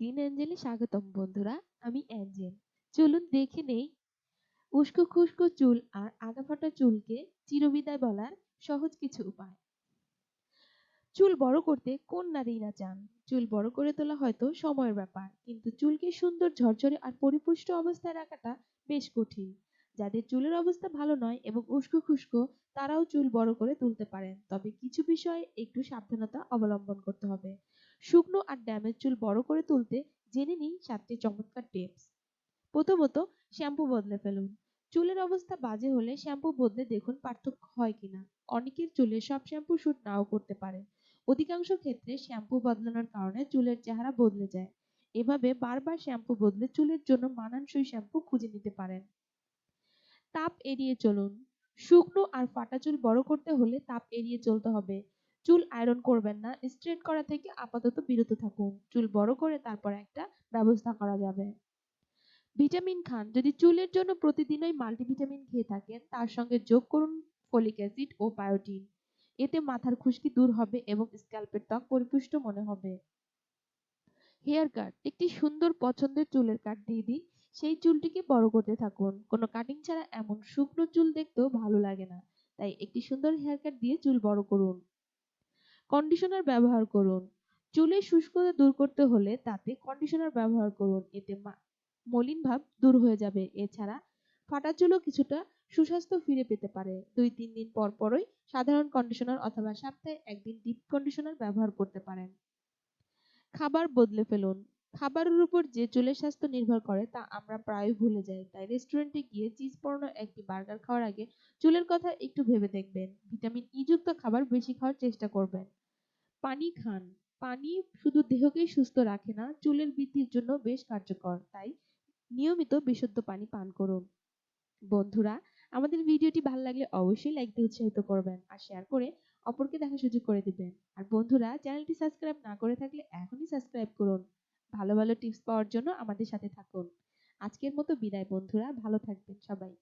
অ্যাঞ্জেলে স্বাগতম বন্ধুরা, আমি অ্যাঞ্জেল। চলুন দেখে নেই, উস্কো খুস্কো চুল আর আগাফাটা চুলকে চিরবিদায় বলার সহজ কিছু উপায়। চুল বড় করতে কোন নারী না চান? চুল বড় করে তোলা হয়তো সময়ের ব্যাপার, কিন্তু চুলকে সুন্দর ঝরঝরে আর পরিপুষ্ট অবস্থায় রাখাটা বেশ কঠিন। যাদের চুলের অবস্থা ভালো নয় এবং উস্কো খুস্কো, তারাও চুল বড় করে তুলতে পারেন। তবে কিছু বিষয়ে একটু সাবধানতা অবলম্বন করতে হবে। শুকনো আর ড্যামেজ চুল বড় করে তুলতে জেনে নিন সাতটি চমৎকার টিপস। প্রথমত, শ্যাম্পু বদলে ফেলুন। চুলের অবস্থা বাজে হলে শ্যাম্পু বদলে দেখুন পার্থক্য হয় কিনা। অনেকের চুলে সব শ্যাম্পু শুট নাও করতে পারে। অধিকাংশ ক্ষেত্রে শ্যাম্পু বদলানোর কারণে চুলের চেহারা বদলে যায়। এভাবে বারবার শ্যাম্পু বদলে চুলের জন্য মানানসই শ্যাম্পু খুঁজে নিতে পারেন। তাপ এড়িয়ে চলুন। শুকনো আর ফাটা চুল বড় করতে হলে তাপ এড়িয়ে চলতে হবে। চুল আয়রন করবেন না, স্ট্রেট করা থেকে আপাতত বিরত থাকুন। চুল বড় করে তারপর একটা ব্যবস্থা করা যাবে। ভিটামিন খান, যদি চুলের জন্য প্রতিদিনই মাল্টিভিটামিন খেয়ে থাকেন, তার সঙ্গে যোগ করুন ফলিক অ্যাসিড ও বায়োটিন। এতে মাথার খুশকি দূর হবে এবং স্ক্যাল্পের ত্বক পরিপুষ্ট মনে হবে। হেয়ার কাট, একটি সুন্দর পছন্দের চুলের কাট দিয়ে দিন। সেই চুলটিকে বড় করতে থাকুন। কোনো কাটিং ছাড়া এমন শুকনো চুল দেখতেও ভালো লাগে না। তাই একটি সুন্দর হেয়ার কাট দিয়ে চুল বড় করুন। কন্ডিশনার ব্যবহার করুন। চুলের শুষ্কতা দূর করতে হলে তাতে কন্ডিশনার ব্যবহার করুন। এতে মলিন ভাব দূর হয়ে যাবে। এছাড়া ফাটা চুলও কিছুটা সুস্বাস্থ্য ফিরে পেতে পারে। দুই, তিন দিন পর পরই সাধারণ কন্ডিশনার অথবা সপ্তাহে একদিন ডিপ কন্ডিশনার ব্যবহার করতে পারেন। খাবার বদলে ফেলুন। খাবারের উপর যে চুলের স্বাস্থ্য নির্ভর করে, তা আমরা প্রায় ভুলে যাই। তাই রেস্টুরেন্টে গিয়ে চিজ পড়ানো একটি বার্গার খাওয়ার আগে চুলের কথা একটু ভেবে দেখবেন। ভিটামিন ই যুক্ত খাবার বেশি খাওয়ার চেষ্টা করবেন। পানি খান। পানি শুধু দেহকেই সুস্থ রাখে না, চুলের বৃদ্ধির জন্য বেশ কার্যকর। তাই নিয়মিত বিশুদ্ধ পানি পান করুন। বন্ধুরা, আমাদের ভিডিওটি ভালো লাগলে অবশ্যই লাইক দিয়ে উৎসাহিত করবেন আর শেয়ার করে অপরকে দেখার সুযোগ করে দিবেন। আর বন্ধুরা, চ্যানেলটি সাবস্ক্রাইব না করে থাকলে এখনই সাবস্ক্রাইব করুন। ভালো ভালো টিপস পাওয়ার জন্য আমাদের সাথে থাকুন। আজকের মতো বিদায় বন্ধুরা, ভালো থাকবেন সবাই।